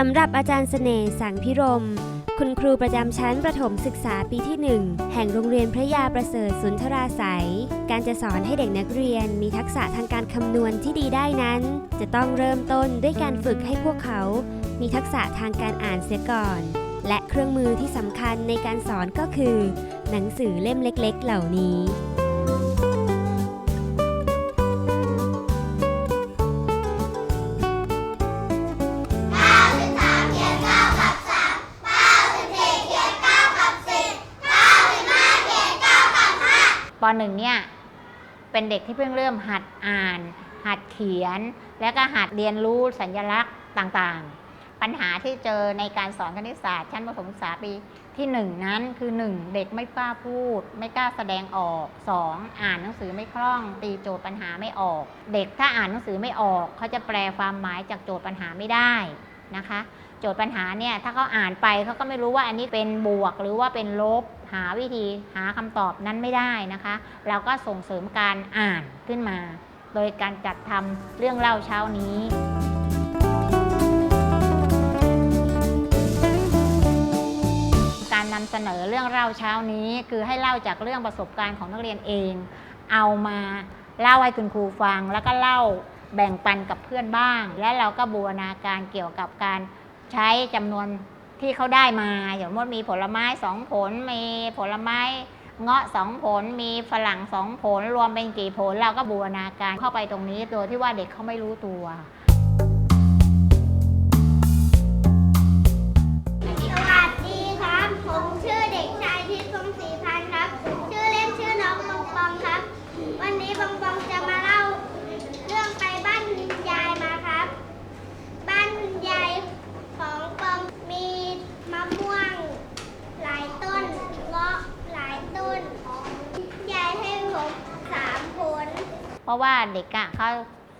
สำหรับอาจารย์เสน่ห์สังพิรม คุณครูประจำชั้นประถมศึกษาปีที่ 1 แห่งโรงเรียนพระยาประเสริฐสุนทราสัย การจะสอนให้เด็กนักเรียนมีทักษะทางการคำนวณที่ดีได้นั้น จะต้องเริ่มต้นด้วยการฝึกให้พวกเขา มีทักษะทางการอ่านเสียก่อน และเครื่องมือที่สำคัญในการสอนก็คือ หนังสือเล่มเล็ก ๆ เหล่านี้ ปหนึ่งเนี่ยเป็นเด็กที่เพิ่งเริ่มหัดอ่าน หัดเขียน และก็หัดเรียนรู้สัญลักษณ์ต่างๆ ปัญหาที่เจอในการสอนคณิตศาสตร์ ชั้นประถมศึกษาปีที่หนึ่งนั้นคือหนึ่งเด็กไม่กล้าพูด ไม่กล้าแสดงออกสองอ่านหนังสือไม่คล่อง ตีโจทย์ปัญหาไม่ออก เด็กถ้าอ่านหนังสือไม่ออกเขาจะแปลความหมายจากโจทย์ปัญหาไม่ได้นะคะ โจทย์ปัญหาเนี่ยถ้าเขาอ่านไปเขาก็ไม่รู้ว่าอันนี้เป็นบวกหรือว่าเป็นลบ หาวิธีหาคำตอบนั้นไม่ได้นะคะ เราก็ส่งเสริมการอ่านขึ้นมา โดยการจัดทำเรื่องเล่าเช้านี้การนำเสนอเรื่องเล่าเช้านี้คือให้เล่าจากเรื่องประสบการณ์ของนักเรียนเอง เอามาเล่าให้คุณครูฟัง แล้วก็เล่าแบ่งปันกับเพื่อนบ้าง และเราก็บูรณาการเกี่ยวกับการใช้จำนวน ที่เขาได้มาอย่างมดมีผลไม้สองผลมีผลไม้เงาะสองผลมีฝรั่งสองผลรวมเป็นกี่ผลเราก็บูรณาการเข้าไปตรงนี้โดยที่ว่าเด็กเขาไม่รู้ตัวสวัสดีครับ ผมชื่อเด็กชายทิศพงศรีพันธ์ครับ ชื่อเล่นชื่อน้องปองปองครับ วันนี้ปองปองจะมาเล่าเรื่องไปบ้านคุณยายมาครับ บ้านคุณยายของปองมีมะม่วงหลายต้นเงาะหลายต้น ยายให้ผมสามผล เพราะว่าเด็กอะเขา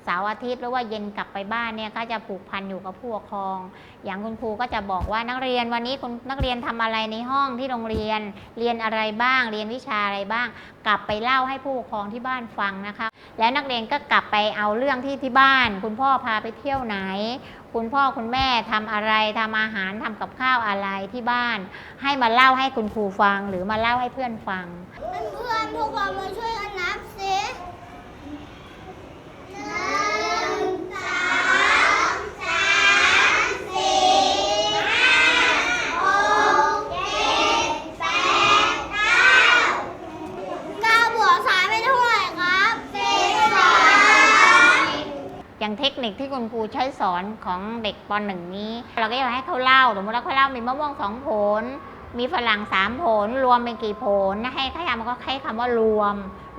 เสาร์อาทิตย์หรือว่าเย็นกลับไปบ้านเนี่ยเขาจะผูกพันอยู่กับผู้ปกครอง อย่างคุณครูก็จะบอกว่านักเรียนวันนี้คุณนักเรียนทำอะไรในห้องที่โรงเรียน เรียนอะไรบ้าง เรียนวิชาอะไรบ้าง กลับไปเล่าให้ผู้ปกครองที่บ้านฟังนะคะ แล้วนักเรียนก็กลับไปเอาเรื่องที่ที่บ้าน คุณพ่อพาไปเที่ยวไหน คุณพ่อคุณแม่ทำอะไรทำอาหารทำกับข้าวอะไรที่บ้าน ให้มาเล่าให้คุณครูฟัง หรือมาเล่าให้เพื่อนฟัง เพื่อนๆทุกคนมาช่วยกันนับสิ องสามสี่ห้าหกเจ็ดแปดเก้าก้าวสามเป็นเท่าไรครับย่างเทคนิคที่คุณครูใช้สอนของเด็กป .1 นี้ เราก็จะให้เขาเล่า สมมติว่าเขาเล่ามีมะม่วงสองผล มีฝรั่งสามผล รวมเป็นกี่ผลให้ให้คำก็ให้คำว่ารวม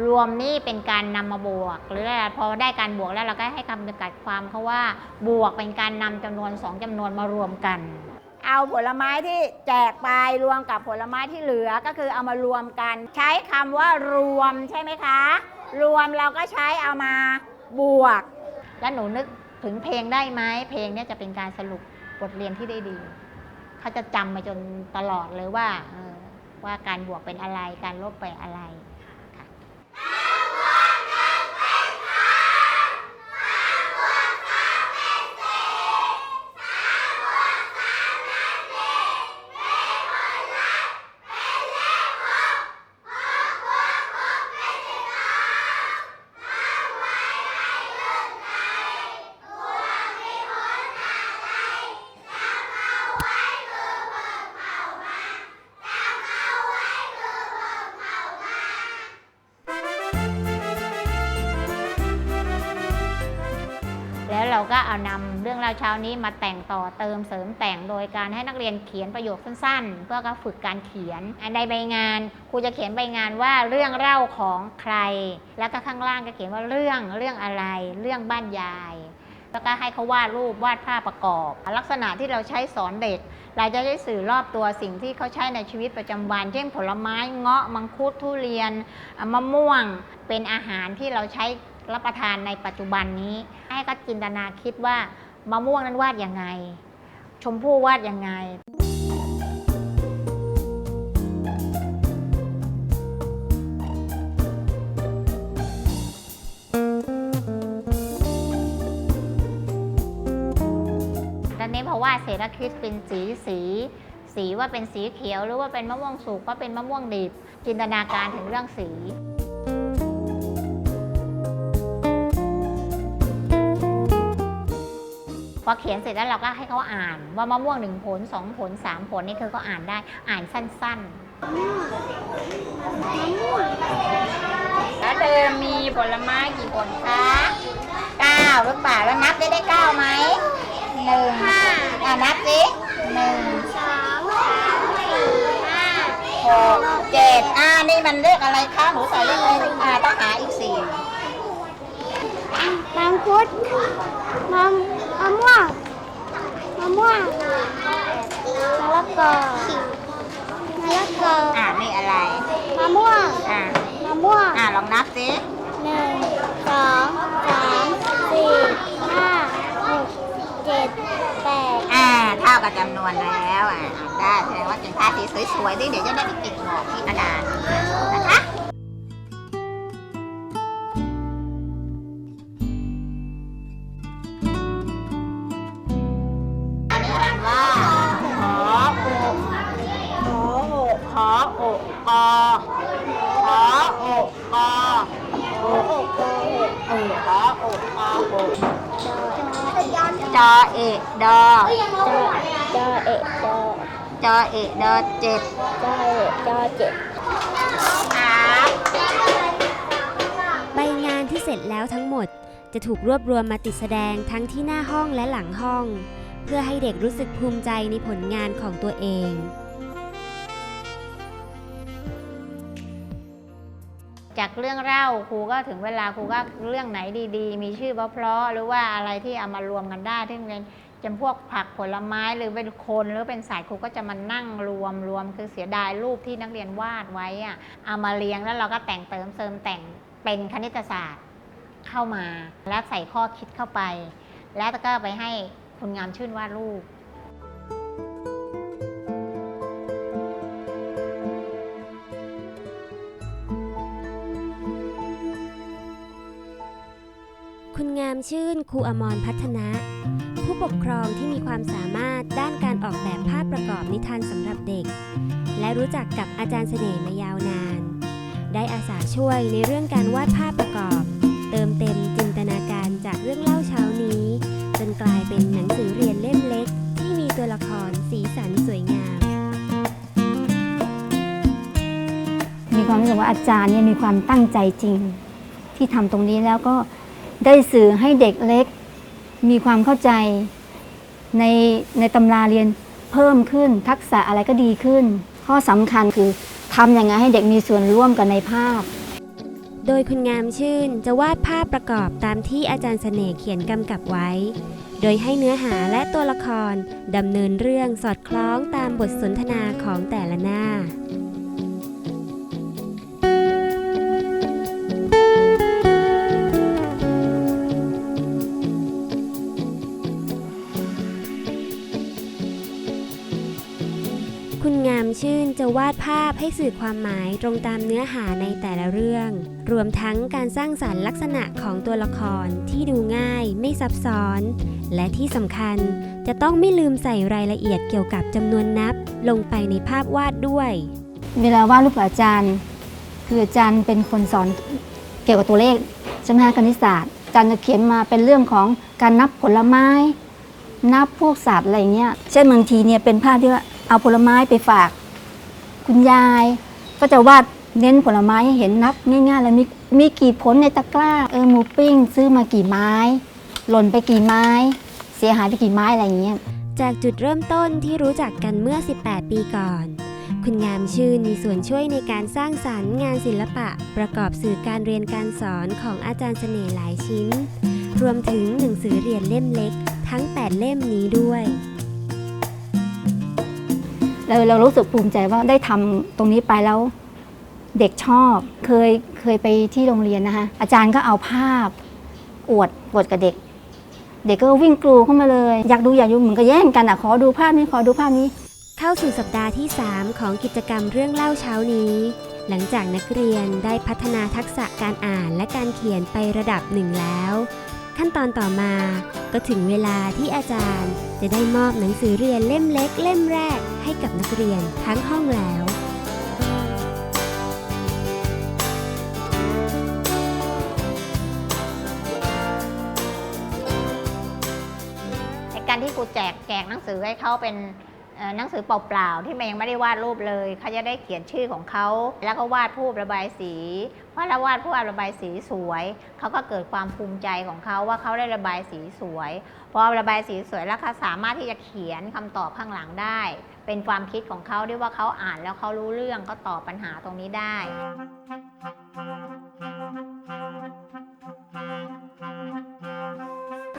รวมนี่เป็นการนำมาบวก หรืออะไรพอได้การบวกแล้วเราก็ให้คำจำกัดความเขาว่าบวกเป็นการนำจำนวนสองจำนวนมารวมกัน เอาผลไม้ที่แจกไปรวมกับผลไม้ที่เหลือก็คือเอามารวมกัน ใช้คำว่ารวมใช่ไหมคะ รวมเราก็ใช้เอามาบวก แล้วหนูนึกถึงเพลงได้ไหมเพลงเนี่ยจะเป็นการสรุปบทเรียนที่ได้ดี เขาจะจำมาจนตลอดเลยว่าว่าการบวกเป็นอะไร การลบเป็นอะไรค่ะ เราก็เอานำเรื่องราวเช้านี้มาแต่งต่อเติมเสริมแต่งโดยการให้นักเรียนเขียนประโยคสั้นๆ เพื่อก็ฝึกการเขียนในใบงานครูจะเขียนใบงานว่าเรื่องเล่าของใคร แล้วก็ข้างล่างก็เขียนว่าเรื่องเรื่องอะไร เรื่องบ้านยาย แล้วก็ให้เขาวาดรูปวาดภาพประกอบ ลักษณะที่เราใช้สอนเด็ก เราจะได้สื่อรอบตัวสิ่งที่เขาใช้ในชีวิตประจำวัน เช่นผลไม้เงาะมังคุดทุเรียนมะม่วงเป็นอาหารที่เราใช้ รับประทานในปัจจุบันนี้ ให้ก็จินตนาคิดว่ามะม่วงนั้นวาดยังไง ชมพู่วาดยังไงตอนนี้พอเขาวาดเศษคริสต์เป็นสีสีสีว่าเป็นสีเขียวหรือว่าเป็นมะม่วงสุกว่าเป็นมะม่วงดิบจินตนาการถึงเรื่องสี พอเขียนเสร็จแล้วเราก็ให้เขาอ่านว่ามะม่วงหนึ่งผลสองผลสามผลนี่คือเขาอ่านได้อ่านสั้นๆแล้วเดิมมีผลไม้กี่ผลคะเก้าหรือเปล่าแล้วนับได้ได้เก้าไหมหนึ่งอ่านับสิหนึ่งสองสามสี่ห้าหกเจ็ดอ่านี่มันเลขอะไรคะหนูใส่เลขอะไรอ่าต้องหาอีกสี่มังคุดมะ มะม่วงมะม่วงมะละกอมะละกออ่านี่อะไร มะม่วงอ่ามะม่วงอ่าลองนับสิหนึ่งสองสามสี่ห้าหกเจ็ดแปดอ่าเท่ากับจำนวนแล้วอ่าอ่านได้แสดงว่าเก่งทาสีสวยๆดิเดี๋ยวจะได้ไปติดหมอกที่กระดาษนะคะ กอหออุกออุเออหออุกออุจอเอกดอจอเอกจอจอเอกดอเจ็ดจอเอกจอเจ็ดครับใบงานที่เสร็จแล้วทั้งหมดจะถูกรวบรวมมาติดแสดงทั้งที่หน้าห้องและหลังห้อง เพื่อให้เด็กรู้สึกภูมิใจในผลงานของตัวเอง จากเรื่องเล่าครูก็ถึงเวลาครูก็เรื่องไหนดี ๆ มีชื่อเพราะๆหรือว่าอะไรที่เอามารวมกันได้ที่เป็นจำพวกผักผลไม้หรือเป็นคนหรือเป็นสายครูก็จะมานั่งรวมรวมคือเสียดายรูปที่นักเรียนวาดไว้อะเอามาเรียงแล้วเราก็แต่งเติมเสริมแต่งเป็นคณิตศาสตร์เข้ามา แล้วใส่ข้อคิดเข้าไป แล้วก็ไปให้คุณงามชื่นวาดรูป ชื่น ครูอมรพัฒนะ ผู้ปกครองที่มีความสามารถด้านการออกแบบภาพประกอบนิทานสำหรับเด็ก และรู้จักกับอาจารย์เสน่ห์มายาวนาน ได้อาสาช่วยในเรื่องการวาดภาพประกอบ เติมเต็มจินตนาการจากเรื่องเล่าเช้านี้ จนกลายเป็นหนังสือเรียนเล่มเล็ก ที่มีตัวละครสีสันสวยงามมีความรู้สึกว่าอาจารย์เนี่ยมีความตั้งใจจริง ที่ทำตรงนี้แล้วก็ ได้สื่อให้เด็กเล็ก มีความเข้าใจในในตำราเรียนเพิ่มขึ้น ทักษะอะไรก็ดีขึ้น ข้อสำคัญคือทำยังไงให้เด็กมีส่วนร่วมกันในภาพ โดยคุณงามชื่นจะวาดภาพประกอบตามที่อาจารย์เสน่ห์เขียนกำกับไว้ โดยให้เนื้อหาและตัวละครดำเนินเรื่องสอดคล้องตามบทสนทนาของแต่ละหน้า คุณงามชื่นจะวาดภาพให้สื่อความหมายตรงตามเนื้อหาในแต่ละเรื่อง รวมทั้งการสร้างสรรค์ลักษณะของตัวละครที่ดูง่ายไม่ซับซ้อน และที่สำคัญจะต้องไม่ลืมใส่รายละเอียดเกี่ยวกับจำนวนนับ ลงไปในภาพวาดด้วย เวลาวาดรูปอาจารย์ คืออาจารย์เป็นคนสอนเกี่ยวกับตัวเลขใช่ไหมคะคณิตศาสตร์อาจารย์จะเขียนมาเป็นเรื่องของการนับผลไม้ นับพวกสัตว์อะไรเงี้ยเช่นบางทีเนี่ยเป็นภาพที่ว่า เอาผลไม้ไปฝาก คุณยาย ก็จะวาดเน้นผลไม้ให้เห็นนับง่ายๆเลยมีมีกี่ผลในตะกร้าเออหมูปิ้ง ซื้อมากี่ไม้ หล่นไปกี่ไม้ เสียหายไปกี่ไม้อะไรอย่างเงี้ยจากจุดเริ่มต้นที่รู้จักกันเมื่อ 18 ปีก่อน คุณงามชื่นมีส่วนช่วยในการสร้างสรรค์งานศิลปะ ประกอบสื่อการเรียนการสอนของอาจารย์เสน่ห์หลายชิ้น รวมถึงหนังสือเรียนเล่มเล็ก ทั้ง 8 เล่มนี้ด้วย เราเรารู้สึกภูมิใจว่าได้ทำตรงนี้ไปแล้วเด็กชอบ เคยเคยไปที่โรงเรียนนะคะ อาจารย์ก็เอาภาพ อวดอวดกับเด็ก เด็กก็วิ่งกรูเข้ามาเลย อยากดูอยากดูเหมือนกับแย่งกันอะขอดูภาพนี้ขอดูภาพนี้ เข้าสู่สัปดาห์ที่ 3 ของกิจกรรมเรื่องเล่าเช้านี้ หลังจากนักเรียนได้พัฒนาทักษะการอ่านและการเขียนไประดับหนึ่งแล้ว ขั้นตอนต่อมา ก็ถึงเวลาที่อาจารย์ จะได้มอบหนังสือเรียนเล่มเล็กเล่มแรก ให้กับนักเรียนทั้งห้องแล้วการที่ครูแจกแจกหนังสือให้เขาเป็น หนังสือเปล่าๆที่มันยังไม่ได้วาดรูปเลยเขาจะได้เขียนชื่อของเขาแล้วก็วาดรูประบายสีเพราะถ้าวาดรูประบายสีสวยเขาก็เกิดความภูมิใจของเขาว่าเขาได้ระบายสีสวยพอระบายสีสวยแล้วเขาสามารถที่จะเขียนคำตอบข้างหลังได้ เป็นความคิดของเขาที่ว่าเขาอ่านแล้วเขารู้เรื่องก็ตอบปัญหาตรงนี้ได้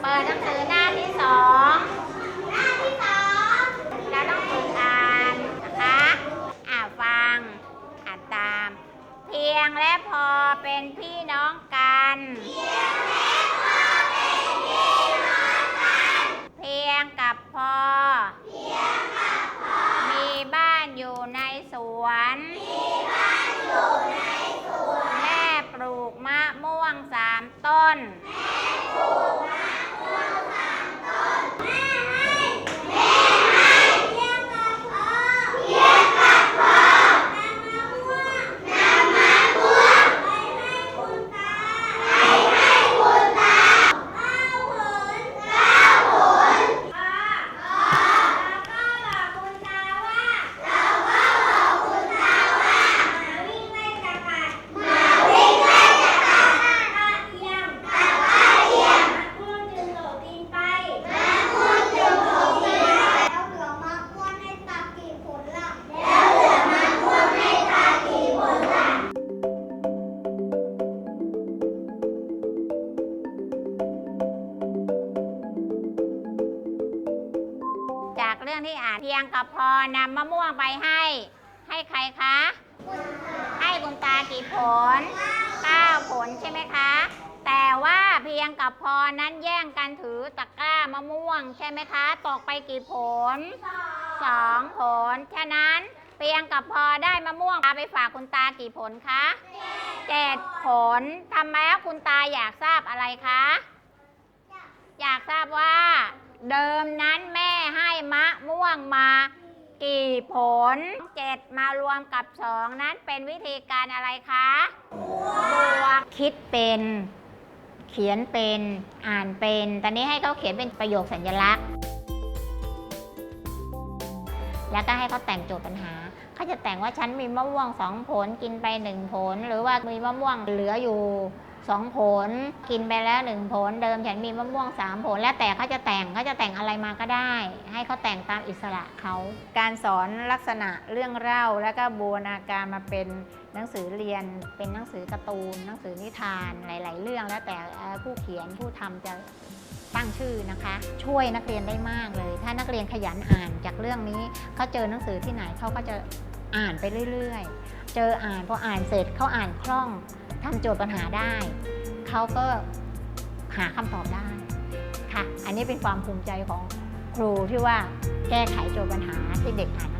เปิดหนังสือหน้าที่สอง น มะม่วงไปให้ ให้ใครคะ ให้คุณตากี่ผล9ผลใช่ไหมคะ แต่ว่าเพียงกับพอนั้นแย่งกันถือตะกร้ามะม่วงใช่ไหมคะ ตกไปกี่ผลสองผล ฉะนั้นเพียงกับพอได้มะม่วงพาไปฝากคุณตากี่ผลคะเจ็ดผลทำไมคุณตาอยากทราบอะไรคะ อยากทราบว่า เดิมนั้นแม่ให้มะม่วงมา กี่ผลเจ็ดมารวมกับสองนั้นเป็นวิธีการอะไรคะบวกคิดเป็น เขียนเป็น อ่านเป็น ตอนนี้ให้เขาเขียนเป็นประโยคสัญลักษณ์ แล้วก็ให้เขาแต่งโจทย์ปัญหาเขาจะแต่งว่าฉันมีมะม่วงสองผลกินไปหนึ่งผล หรือว่ามีมะม่วงเหลืออยู่ สองผล กินไปแล้วหนึ่งผล เดิมฉันมีมะม่วงสามผล แล้วแต่เขาจะแต่งเขาจะแต่งอะไรมาก็ได้ ให้เขาแต่งตามอิสระเขาการสอนลักษณะเรื่องเล่าแล้วก็บูรณาการมาเป็นหนังสือเรียนเป็นหนังสือการ์ตูนหนังสือนิทานหลาย ๆ เรื่อง แล้วแต่ผู้เขียนผู้ทำจะตั้งชื่อนะคะ ช่วยนักเรียนได้มากเลย ถ้านักเรียนขยันอ่านจากเรื่องนี้เขาเจอหนังสือที่ไหนเขาก็จะอ่านไปเรื่อย ๆ เจออ่านพออ่านเสร็จเขาอ่านคล่อง ทำโจทย์ปัญหาได้ เขาก็หาคำตอบได้ค่ะ อันนี้เป็นความภูมิใจของครูที่ว่าแก้ไขโจทย์ปัญหาที่เด็กอ่าน